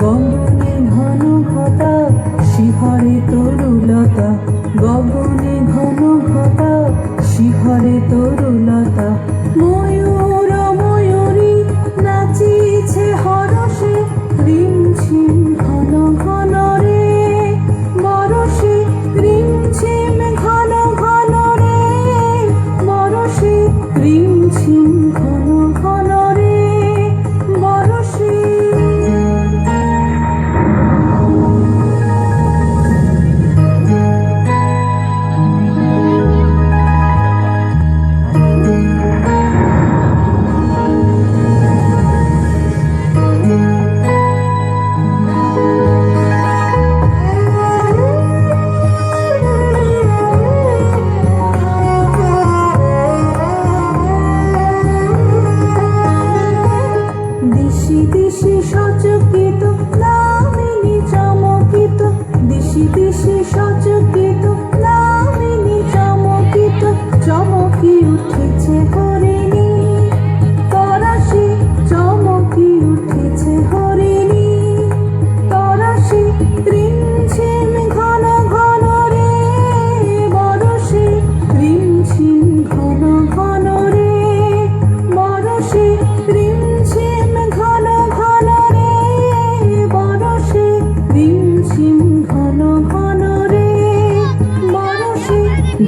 গগনে ঘন ঘটা শিহরে তরুলতা। গগনে ঘন ঘটা শিহরে তরুলতা। ময়ূর, ময়ূরী নাচিছে হরষে রিমঝিম ঘন ঘন রে। বরষে রিমঝিম ঘন ঘন রে। বরষে রিমঝিম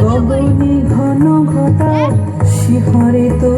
গগনে ঘন ঘটা শিহরে তো